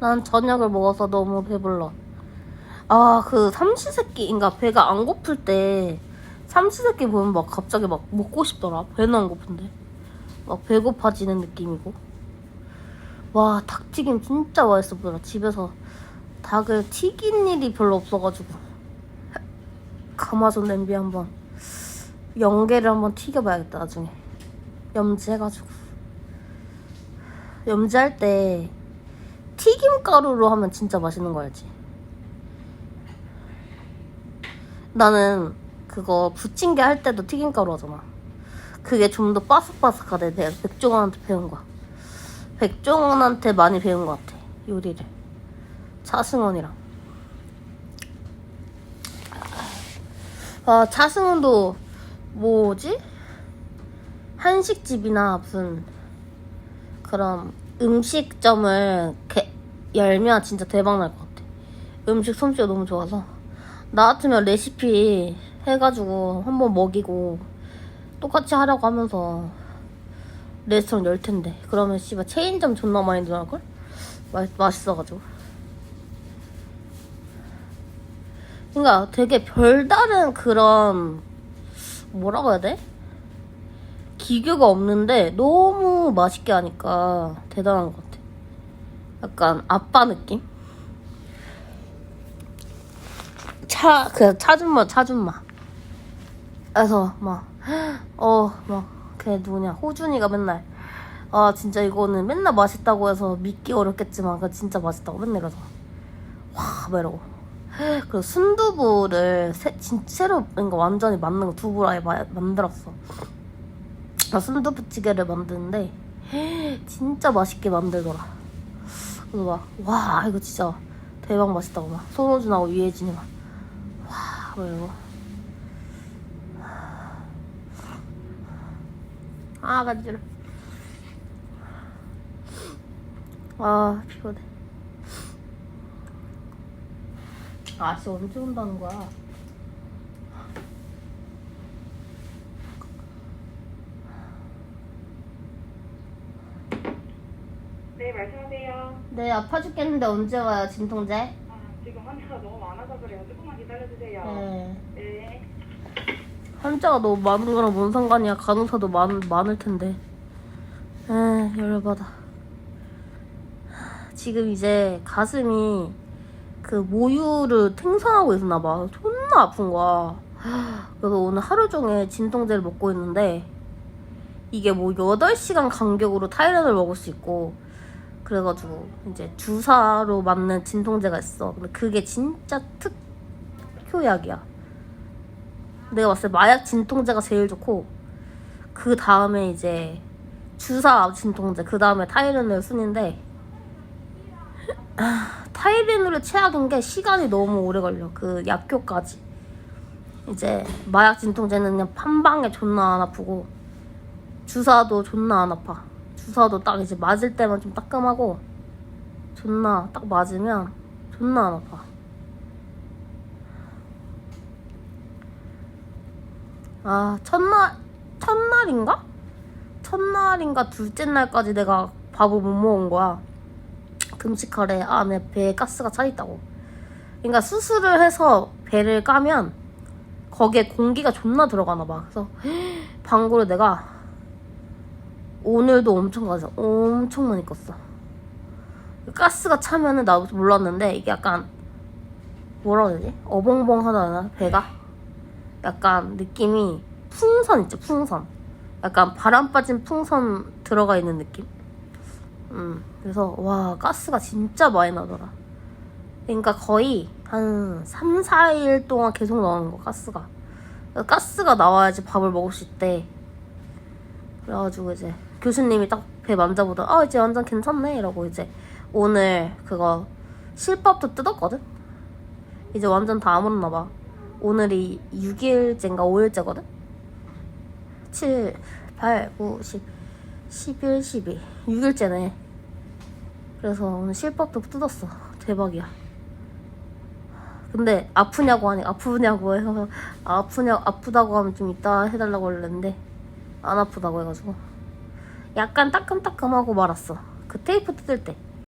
난 저녁을 먹어서 너무 배불러. 아, 그 삼시세끼인가 배가 안 고플 때 삼시세끼 보면 막 갑자기 막 먹고 싶더라. 배는 안 고픈데. 막 배고파지는 느낌이고. 와, 닭튀김 진짜 맛있어 보더라. 집에서 닭을 튀긴 일이 별로 없어가지고. 가마솥 냄비 한번 연계를 한번 튀겨봐야겠다 나중에 염지해가지고 염지할 때 튀김가루로 하면 진짜 맛있는 거 알지? 나는 그거 부침개 할 때도 튀김가루 하잖아. 그게 좀 더 바삭바삭하대. 내가 백종원한테 배운 거야. 백종원한테 많이 배운 것 같아 요리를. 차승원이랑. 아 차승원도 뭐지? 한식집이나 무슨 그런 음식점을 개- 열면 진짜 대박 날 것 같아. 음식 솜씨가 너무 좋아서 나 같으면 레시피 해가지고 한번 먹이고 똑같이 하라고 하면서 레스토랑 열 텐데 그러면 씨발 체인점 존나 많이 늘어날걸? 맛, 맛있어가지고 그러니까 되게 별다른 그런 뭐라고 해야 돼? 기교가 없는데 너무 맛있게 하니까 대단한 것 같아. 약간 아빠 느낌? 차, 그냥 차준마, 차준마. 그래서 막, 어, 막, 걔 누구냐, 호준이가 맨날, 아, 진짜 이거는 맨날 맛있다고 해서 믿기 어렵겠지만, 그 진짜 맛있다고 맨날 그래서, 와, 막 이러고. 그 순두부를 새, 진, 새로 그러니까 완전히 만든 거 아예 마, 만들었어. 나 순두부찌개를 만드는데 진짜 맛있게 만들더라. 그래서 막 와 이거 진짜 대박 맛있다고 막 손호준하고 유혜진이 막와 이러고 아 간지러. 아 피곤해. 아, 진짜 언제 온다는 거야? 네, 말씀하세요. 네, 아파 죽겠는데 언제 와요, 진통제? 아, 지금 환자가 너무 많아서 그래요. 조금만 기다려주세요. 네. 네. 환자가 너무 많은 거랑 뭔 상관이야. 간호사도 많, 많을 텐데. 에 열받아. 지금 이제 가슴이 그 모유를 탱상하고 있었나 봐. 존나 아픈 거야. 그래서 오늘 하루 종일 진통제를 먹고 있는데 이게 뭐 8시간 간격으로 타이레놀 먹을 수 있고 그래가지고 이제 주사로 맞는 진통제가 있어. 근데 그게 진짜 특효약이야. 내가 봤을 때 마약 진통제가 제일 좋고 그 다음에 이제 주사 진통제 그 다음에 타이레놀 순인데 아, 타이레놀의 최악인 게 시간이 너무 오래 걸려 그 약효까지 이제 마약 진통제는 그냥 한 방에 존나 안 아프고 주사도 존나 안 아파 주사도 딱 이제 맞을 때만 좀 따끔하고 존나 딱 맞으면 존나 안 아파 아 첫날 첫날인가? 첫날인가 둘째 날까지 내가 밥을 못 먹은 거야. 금식하래 안에 배에 가스가 차 있다고. 그러니까 수술을 해서 배를 까면 거기에 공기가 존나 들어가나 봐. 그래서 방구를 내가 오늘도 엄청 가서 엄청 많이 껐어. 가스가 차면은 나도 몰랐는데 이게 약간 뭐라 되지? 어벙벙하다 하나? 배가? 약간 느낌이 풍선 있죠 풍선. 약간 바람 빠진 풍선 들어가 있는 느낌? 음 그래서 와 가스가 진짜 많이 나더라. 그러니까 거의 한 3, 4일 동안 계속 나오는 거 가스가. 가스가 나와야지 밥을 먹을 수 있대. 그래가지고 이제 교수님이 딱 배 만져보다 아 이제 완전 괜찮네 이러고 이제 오늘 그거 실밥도 뜯었거든 이제 완전 다 아물었나 봐 오늘이 6일째인가 5일째거든? 7, 8, 9, 10, 11, 12. 6일째네. 그래서 오늘 실밥도 뜯었어. 대박이야. 근데 아프냐고 하니 아프냐고 해서 아프냐 아프다고 하면 좀 이따 해달라고 했는데 안 아프다고 해가지고 약간 따끔따끔하고 말았어. 그 테이프 뜯을 때.